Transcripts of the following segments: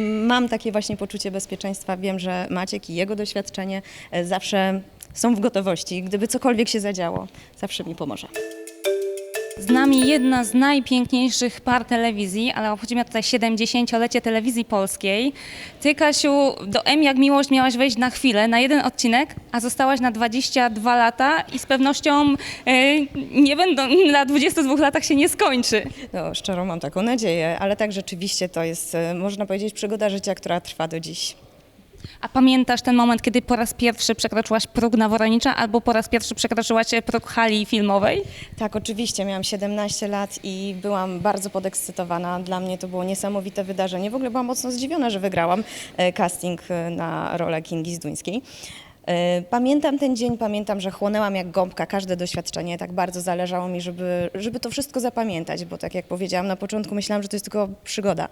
Mam takie właśnie poczucie bezpieczeństwa. Wiem, że Maciek i jego doświadczenie e, zawsze są w gotowości. Gdyby cokolwiek się zadziało, zawsze mi pomoże. Z nami jedna z najpiękniejszych par telewizji, ale obchodzimy tutaj 70-lecie telewizji polskiej. Ty, Kasiu, do M jak miłość miałaś wejść na chwilę, na jeden odcinek, a zostałaś na 22 lata i z pewnością e, nie będą, na 22 latach się nie skończy. No, szczerą mam taką nadzieję, ale tak rzeczywiście to jest, e, można powiedzieć, przygoda życia, która trwa do dziś. A pamiętasz ten moment, kiedy po raz pierwszy przekroczyłaś próg na Woronicza albo po raz pierwszy przekroczyłaś próg hali filmowej? Tak, oczywiście. Miałam 17 lat i byłam bardzo podekscytowana. Dla mnie to było niesamowite wydarzenie. W ogóle byłam mocno zdziwiona, że wygrałam e, casting e, na rolę Kingi Zduńskiej. E, Pamiętam ten dzień, pamiętam, że chłonęłam jak gąbka każde doświadczenie. Tak bardzo zależało mi, żeby, żeby to wszystko zapamiętać, bo tak jak powiedziałam na początku, myślałam, że to jest tylko przygoda.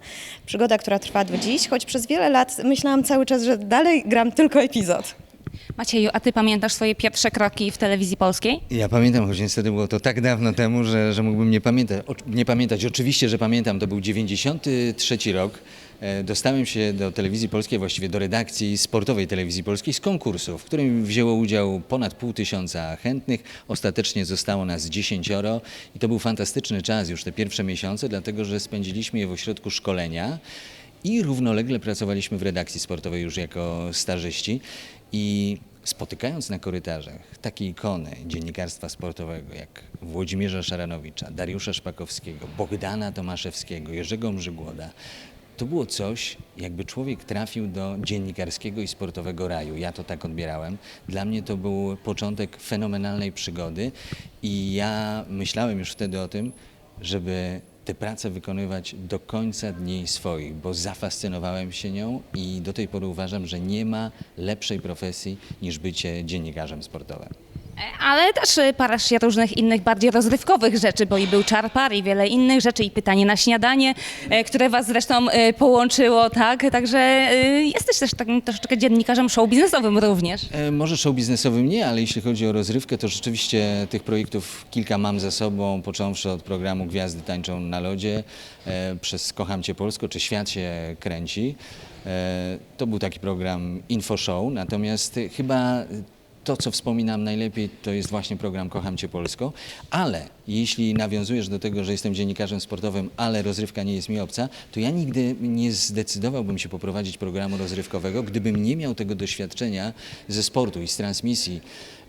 Przygoda, która trwa do dziś, choć przez wiele lat myślałam cały czas, że dalej gram tylko epizod. Macieju, a ty pamiętasz swoje pierwsze kroki w telewizji polskiej? Ja pamiętam, choć niestety było to tak dawno temu, że, że mógłbym nie pamiętać. O, nie pamiętać. Oczywiście, że pamiętam, to był 93 rok. E, Dostałem się do telewizji polskiej, właściwie do redakcji sportowej telewizji polskiej z konkursu, w którym wzięło udział ponad pół tysiąca chętnych. Ostatecznie zostało nas dziesięcioro i to był fantastyczny czas, już te pierwsze miesiące, dlatego że spędziliśmy je w ośrodku szkolenia i równolegle pracowaliśmy w redakcji sportowej już jako stażyści i spotykając na korytarzach takie ikony dziennikarstwa sportowego jak Włodzimierza Szaranowicza, Dariusza Szpakowskiego, Bogdana Tomaszewskiego, Jerzego Mrzygłoda, to było coś, jakby człowiek trafił do dziennikarskiego i sportowego raju. Ja to tak odbierałem. Dla mnie to był początek fenomenalnej przygody i ja myślałem już wtedy o tym, żeby tę pracę wykonywać do końca dni swoich, bo zafascynowałem się nią i do tej pory uważam, że nie ma lepszej profesji niż bycie dziennikarzem sportowym. Ale też e, parę różnych innych, bardziej rozrywkowych rzeczy, bo i był czar par i wiele innych rzeczy i pytanie na śniadanie, e, które was zresztą e, połączyło, tak? Także e, jesteś też takim troszeczkę dziennikarzem show biznesowym również. E, Może show biznesowym nie, ale jeśli chodzi o rozrywkę, to rzeczywiście tych projektów kilka mam za sobą, począwszy od programu Gwiazdy tańczą na lodzie, e, przez Kocham Cię Polsko, czy Świat się kręci. To był taki program Info Show, natomiast chyba to, co wspominam najlepiej, to jest właśnie program Kocham Cię Polsko, ale jeśli nawiązujesz do tego, że jestem dziennikarzem sportowym, ale rozrywka nie jest mi obca, to ja nigdy nie zdecydowałbym się poprowadzić programu rozrywkowego, gdybym nie miał tego doświadczenia ze sportu i z transmisji,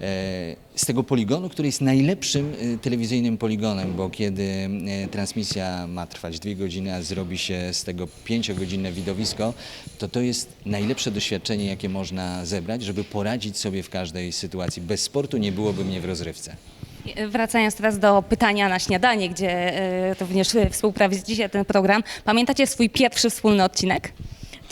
e, z tego poligonu, który jest najlepszym e, telewizyjnym poligonem, bo kiedy e, transmisja ma trwać dwie godziny, a zrobi się z tego pięciogodzinne widowisko, to to jest najlepsze doświadczenie, jakie można zebrać, żeby poradzić sobie w każdej sytuacji. Bez sportu nie byłoby mnie w rozrywce. E, Wracając teraz do pytania na śniadanie, gdzie e, również e, współprowadzicie ten program. Pamiętacie swój pierwszy wspólny odcinek?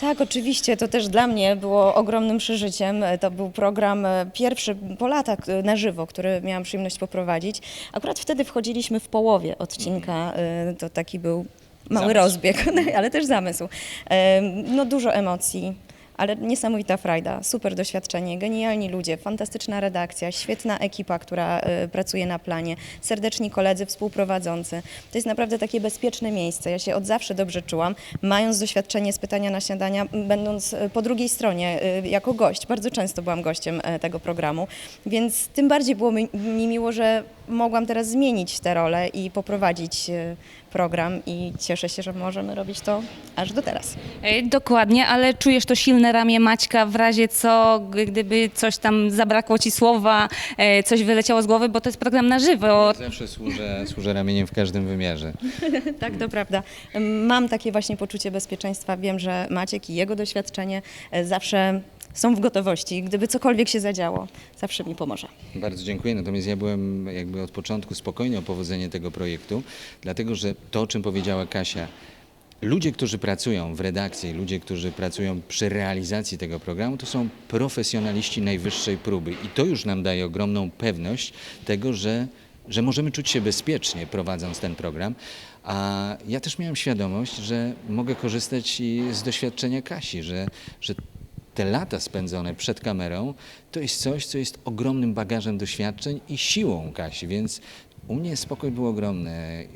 Tak, oczywiście. To też dla mnie było ogromnym przeżyciem. To był program e, pierwszy po latach e, na żywo, który miałam przyjemność poprowadzić. Akurat wtedy wchodziliśmy w połowie odcinka. e, To taki był mały Zamysł. rozbieg, ale też zamysł. E, No dużo emocji. Ale niesamowita frajda, super doświadczenie, genialni ludzie, fantastyczna redakcja, świetna ekipa, która e, pracuje na planie, serdeczni koledzy, współprowadzący. To jest naprawdę takie bezpieczne miejsce. Ja się od zawsze dobrze czułam, mając doświadczenie z pytania na śniadania, będąc e, po drugiej stronie e, jako gość. Bardzo często byłam gościem tego programu, więc tym bardziej było mi miło, że mogłam teraz zmienić tę rolę i poprowadzić e, program i cieszę się, że możemy robić to aż do teraz. E, Dokładnie, ale czujesz to silne ramię Maćka w razie co, gdyby coś tam zabrakło ci słowa, e, coś wyleciało z głowy, bo to jest program na żywo. Zawsze służę, służę ramieniem w każdym wymiarze. Tak, to prawda. Mam takie właśnie poczucie bezpieczeństwa. Wiem, że Maciek i jego doświadczenie zawsze są w gotowości. Gdyby cokolwiek się zadziało, zawsze mi pomoże. Bardzo dziękuję. Natomiast ja byłem jakby od początku spokojny o powodzenie tego projektu, dlatego że to, o czym powiedziała Kasia, ludzie, którzy pracują w redakcji, ludzie, którzy pracują przy realizacji tego programu, to są profesjonaliści najwyższej próby. I to już nam daje ogromną pewność tego, że, że możemy czuć się bezpiecznie prowadząc ten program. A ja też miałem świadomość, że mogę korzystać i z doświadczenia Kasi, że, że te lata spędzone przed kamerą to jest coś, co jest ogromnym bagażem doświadczeń i siłą Kasi, więc U mnie spokój był ogromny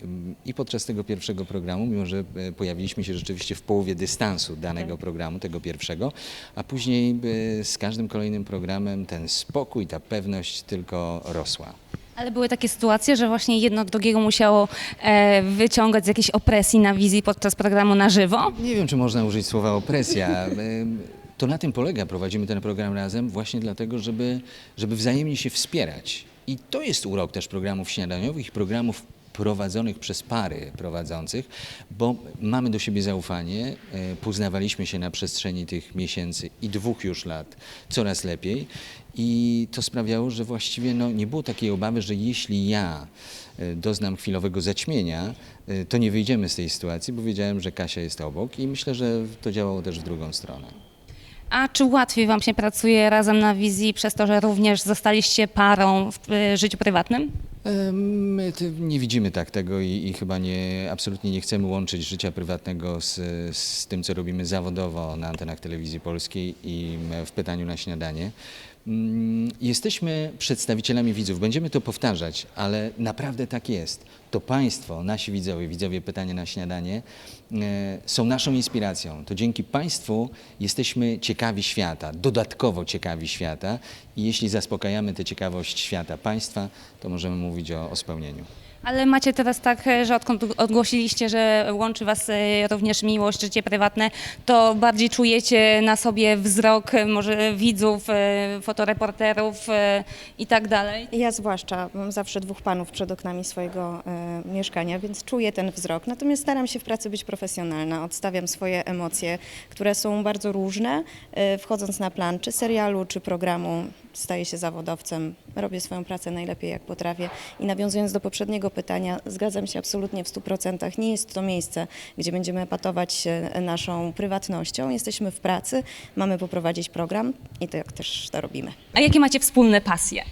i podczas tego pierwszego programu, mimo że e, pojawiliśmy się rzeczywiście w połowie dystansu danego programu, tego pierwszego, a później e, z każdym kolejnym programem ten spokój, ta pewność tylko rosła. Ale były takie sytuacje, że właśnie jedno drugiego musiało e, wyciągać z jakiejś opresji na wizji podczas programu na żywo? Nie wiem, czy można użyć słowa opresja. To na tym polega, prowadzimy ten program razem właśnie dlatego, żeby, żeby wzajemnie się wspierać. I to jest urok też programów śniadaniowych i programów prowadzonych przez pary prowadzących, bo mamy do siebie zaufanie, e, poznawaliśmy się na przestrzeni tych miesięcy i dwóch już lat coraz lepiej i to sprawiało, że właściwie no, nie było takiej obawy, że jeśli ja e, doznam chwilowego zaćmienia, e, to nie wyjdziemy z tej sytuacji, bo wiedziałem, że Kasia jest obok i myślę, że to działało też w drugą stronę. A czy łatwiej Wam się pracuje razem na wizji przez to, że również zostaliście parą w e, życiu prywatnym? E, My nie widzimy tak tego i, i chyba nie, absolutnie nie chcemy łączyć życia prywatnego z, z tym, co robimy zawodowo na antenach telewizji polskiej i m, w pytaniu na śniadanie. Mm, Jesteśmy przedstawicielami widzów, będziemy to powtarzać, ale naprawdę tak jest. To Państwo, nasi widzowie, widzowie pytania na śniadanie, e, są naszą inspiracją. To dzięki Państwu jesteśmy ciekawi świata, dodatkowo ciekawi świata i jeśli zaspokajamy tę ciekawość świata Państwa, to możemy mówić o, o spełnieniu. Ale macie teraz tak, e, że odkąd ogłosiliście, że łączy Was e, również miłość, życie prywatne, to bardziej czujecie na sobie wzrok e, może widzów, fotoreporterów i tak dalej? Ja zwłaszcza mam zawsze dwóch panów przed oknami swojego e, mieszkania, więc czuję ten wzrok. Natomiast staram się w pracy być profesjonalna. Odstawiam swoje emocje, które są bardzo różne. E, wchodząc na plan czy serialu, czy programu, staję się zawodowcem. Robię swoją pracę najlepiej jak potrafię. I nawiązując do poprzedniego pytania, zgadzam się absolutnie w 100%. Nie jest to miejsce, gdzie będziemy epatować się naszą prywatnością. Jesteśmy w pracy, mamy poprowadzić program i tak też to robimy. A jakie macie wspólne pasje?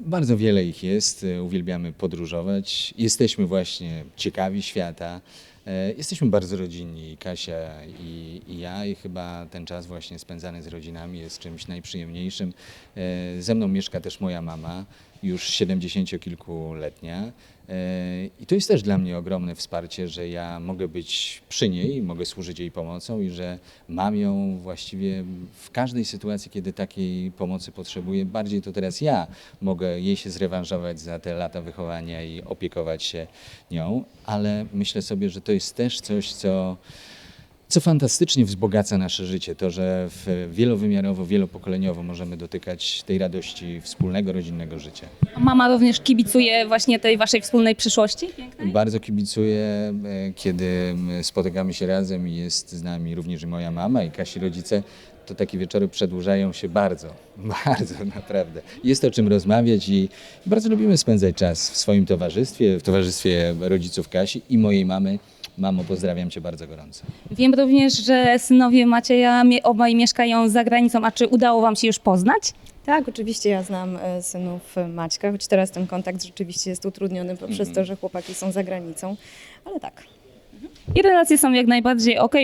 Bardzo wiele ich jest, e, uwielbiamy podróżować, jesteśmy właśnie ciekawi świata, e, jesteśmy bardzo rodzinni, Kasia i, i ja i chyba ten czas właśnie spędzany z rodzinami jest czymś najprzyjemniejszym. E, Ze mną mieszka też moja mama, już 70-kilkuletnia e, i to jest też dla mnie ogromne wsparcie, że ja mogę być przy niej, mogę służyć jej pomocą i że mam ją właściwie w każdej sytuacji, kiedy takiej pomocy potrzebuję. Bardziej to teraz ja mogę jej się zrewanżować za te lata wychowania i opiekować się nią, ale myślę sobie, że to jest też coś, co co fantastycznie wzbogaca nasze życie, to, że wielowymiarowo, wielopokoleniowo możemy dotykać tej radości wspólnego, rodzinnego życia. A Mama również kibicuje właśnie tej Waszej wspólnej przyszłości? Pięknej? Bardzo kibicuję, e, kiedy spotykamy się razem i jest z nami również i moja mama i Kasi rodzice, to takie wieczory przedłużają się bardzo, bardzo naprawdę. Jest o czym rozmawiać i bardzo lubimy spędzać czas w swoim towarzystwie, w towarzystwie rodziców Kasi i mojej mamy. Mamo, pozdrawiam Cię bardzo gorąco. Wiem również, że synowie Macieja mie- obaj mieszkają za granicą, a czy udało Wam się już poznać? Tak, oczywiście ja znam e, synów Maćka, choć teraz ten kontakt rzeczywiście jest utrudniony poprzez to, że chłopaki są za granicą, ale tak. I relacje są jak najbardziej ok.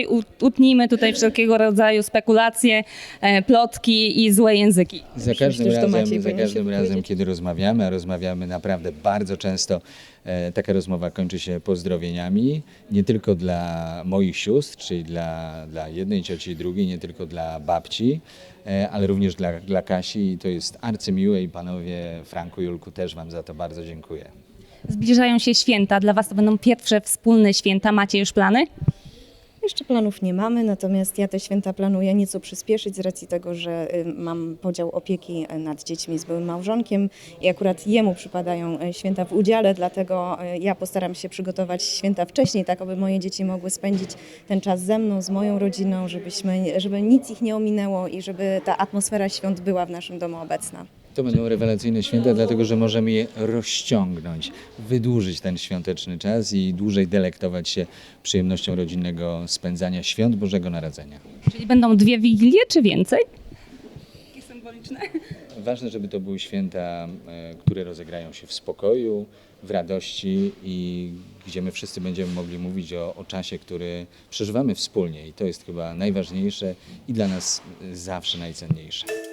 Utnijmy tutaj wszelkiego rodzaju spekulacje, e, plotki i złe języki. Za każdym, razem, Maciej za każdym razem, kiedy rozmawiamy, a rozmawiamy naprawdę bardzo często, e, taka rozmowa kończy się pozdrowieniami, nie tylko dla moich sióstr, czyli dla, dla jednej cioci i drugiej, nie tylko dla babci, e, ale również dla, dla Kasi i to jest arcymiłe i panowie Franku, Julku też Wam za to bardzo dziękuję. Zbliżają się święta. Dla Was to będą pierwsze wspólne święta. Macie już plany? Jeszcze planów nie mamy, natomiast ja te święta planuję nieco przyspieszyć z racji tego, że y, mam podział opieki nad dziećmi z byłym małżonkiem i akurat jemu przypadają y, święta w udziale, dlatego y, ja postaram się przygotować święta wcześniej, tak aby moje dzieci mogły spędzić ten czas ze mną, z moją rodziną, żebyśmy, żeby nic ich nie ominęło i żeby ta atmosfera świąt była w naszym domu obecna. To będą rewelacyjne święta, dlatego że możemy je rozciągnąć, wydłużyć ten świąteczny czas i dłużej delektować się przyjemnością rodzinnego spędzania świąt Bożego Narodzenia. Czyli będą dwie wigilie czy więcej? Takie symboliczne. Ważne, żeby to były święta, e, które rozegrają się w spokoju, w radości i gdzie my wszyscy będziemy mogli mówić o, o czasie, który przeżywamy wspólnie i to jest chyba najważniejsze i dla nas zawsze najcenniejsze.